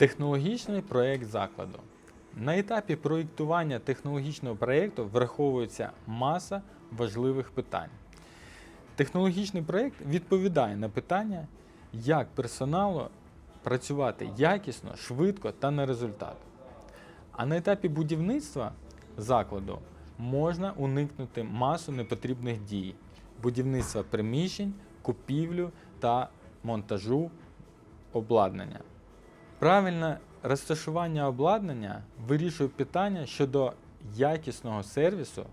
Технологічний проєкт закладу. На етапі проєктування технологічного проєкту враховується маса важливих питань. Технологічний проєкт відповідає на питання, як персоналу працювати якісно, швидко та на результат. А на етапі будівництва закладу можна уникнути масу непотрібних дій, будівництва приміщень, купівлю та монтажу обладнання. Правильне розташування обладнання вирішує питання щодо якісного сервісу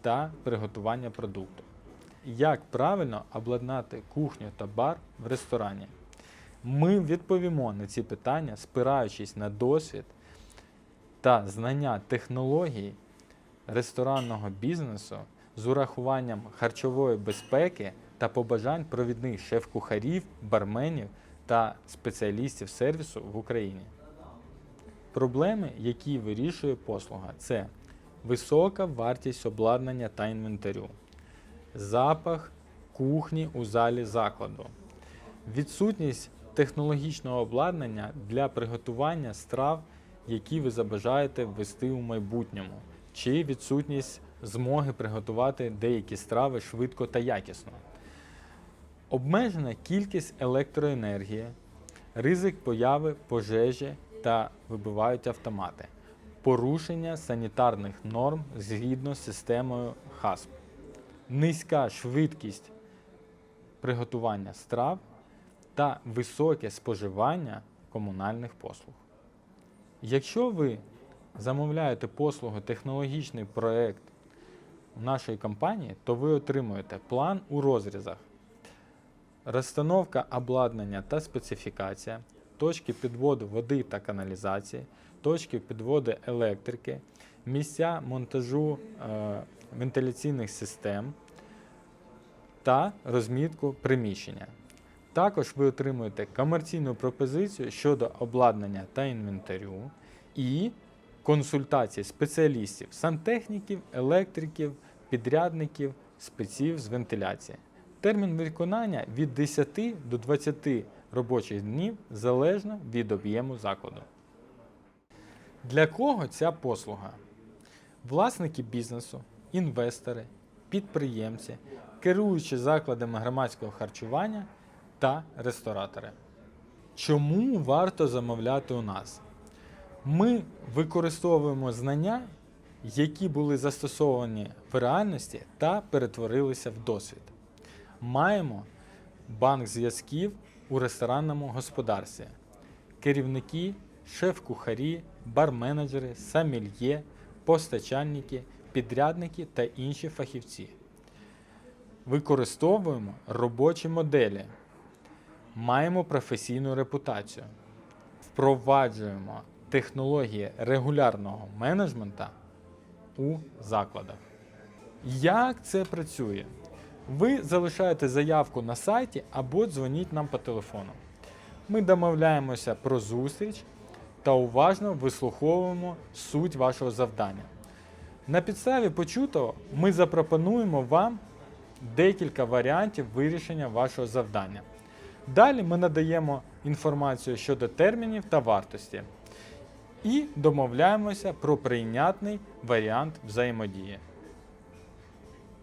та приготування продукту. Як правильно обладнати кухню та бар в ресторані? Ми відповімо на ці питання, спираючись на досвід та знання технологій ресторанного бізнесу з урахуванням харчової безпеки та побажань провідних шеф-кухарів, барменів та спеціалістів сервісу в Україні. Проблеми, які вирішує послуга, це висока вартість обладнання та інвентарю, запах кухні у залі закладу, відсутність технологічного обладнання для приготування страв, які ви забажаєте ввести у майбутньому, чи відсутність змоги приготувати деякі страви швидко та якісно. Обмежена кількість електроенергії, ризик появи пожежі та вибивають автомати, порушення санітарних норм згідно з системою ХАСП, низька швидкість приготування страв та високе споживання комунальних послуг. Якщо ви замовляєте послугу технологічний проект нашої компанії, то ви отримуєте план у розрізах розстановка обладнання та специфікація, точки підводу води та каналізації, точки підводу електрики, місця монтажу е, вентиляційних систем та розмітку приміщення. Також ви отримуєте комерційну пропозицію щодо обладнання та інвентарю і консультації спеціалістів, сантехніків, електриків, підрядників, спеців з вентиляції. Термін виконання від 10 до 20 робочих днів залежно від об'єму закладу. Для кого ця послуга? Власники бізнесу, інвестори, підприємці, керуючі закладами громадського харчування та ресторатори. Чому варто замовляти у нас? Ми використовуємо знання, які були застосовані в реальності та перетворилися в досвід. Маємо банк зв'язків у ресторанному господарстві, керівники, шеф-кухарі, бар-менеджери, самільє, постачальники, підрядники та інші фахівці. Використовуємо робочі моделі, маємо професійну репутацію, впроваджуємо технології регулярного менеджмента у закладах. Як це працює? Ви залишаєте заявку на сайті або дзвоніть нам по телефону. Ми домовляємося про зустріч та уважно вислуховуємо суть вашого завдання. На підставі почутого ми запропонуємо вам декілька варіантів вирішення вашого завдання. Далі ми надаємо інформацію щодо термінів та вартості і домовляємося про прийнятний варіант взаємодії.